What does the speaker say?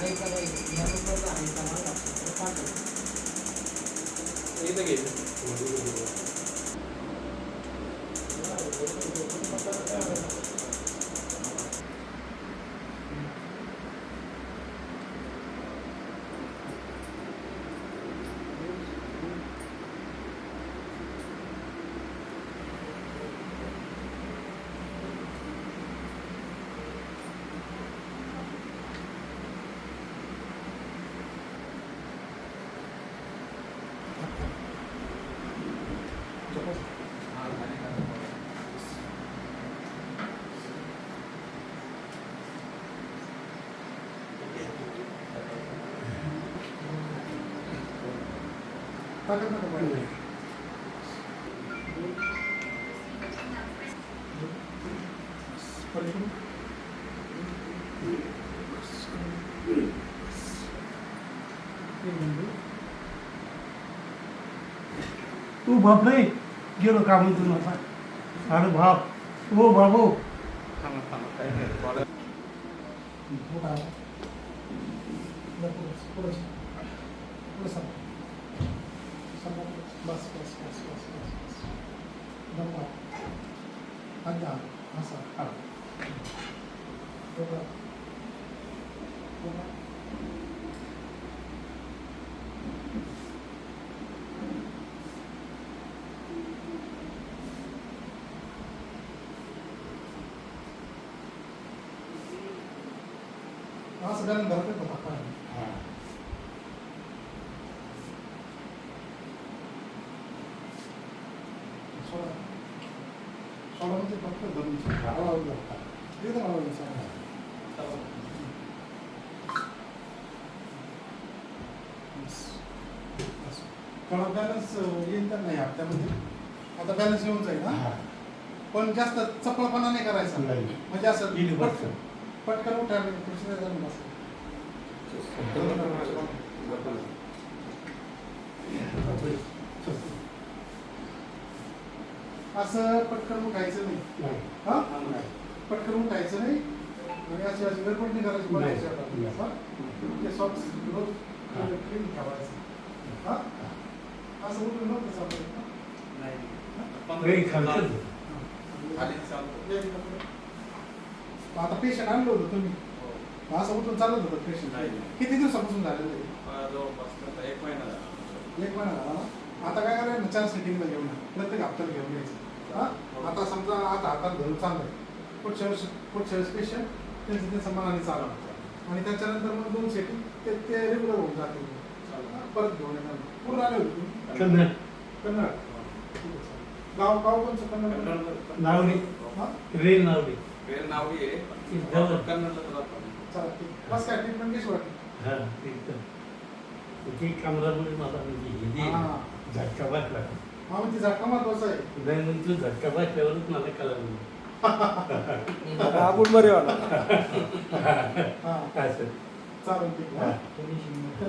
Ini lagi. तू बाप रे गेलो कामातून आता? अरे बाप. ओ बाबू. थांबा थांबा काय नाही थोडं मोठा आला. पुढं, पुढं, पुढं सर. पुढं सर. सर, बस बस बस बस बस बस दम लाव. हात द्या. असा हा. डोकं. डोकं. असं घालून धरते का सोडा. सोडा म्हणजे फक्त धरता. एकदम हळूहळू सोडा. बस. बस. थोडा बॅलन्स येईल तर नाही हप्त्यामध्ये आता बॅलन्स येऊन जाईल ना पण जास्त चपळपणा नाही करायचा नाही. म्हणजे असं. पटकन उठायला असं पटकन उठायचं नाही. हा? पटकन उठायचं नाही. आणि अशी अशी गडबड नाही करायची नाही. बसायची आता. हा? ते सॉक्स रोज हा. क्लीन ठेवायचं. हा? असं उठून नव्हतं चालत. हा? आता पेशंट आणलं होतं तुम्ही. असं उठून चालत होतं पेशंट नाही. किती दिवसापासून झालेलं आहे? मला जवळपास आता एक महिना झाला. एक महिना झाला. आता काय करायचं? चार सेटिंगला घेऊन. प्रत्येक हप्त्याला घेऊन यायचं. हा आता समजा आज हातात धरून चाललंय. पुढच्या वेळेस पुढच्या वेळेस पेशंट त्यांचं त्यांचं मनाने चालवं आणि त्याच्यानंतर मग दोन सेटिंग ते ते रेग्युलर होऊन जातील. हा, परत घेऊन येणार. पूर्ण आले होते कन्नड. कन्नड. गाव गाव कोणचं कन्नड? नावडी. रेल नावडी. वेळ नावडी आहे. कन्नडला बस काय ट्रीटमेंट कशी वाटली? हा एकदम. ती कमरामुळे मला म्हणजे हे जे हा. झटका बसला. हा मग ती झटका महत्त्वाचा आहे. नाही मग तो झटका बसल्यावरच मला कळलं आपण बरे वाटत हा. असं. चालेल ठीक आहे हा. हा.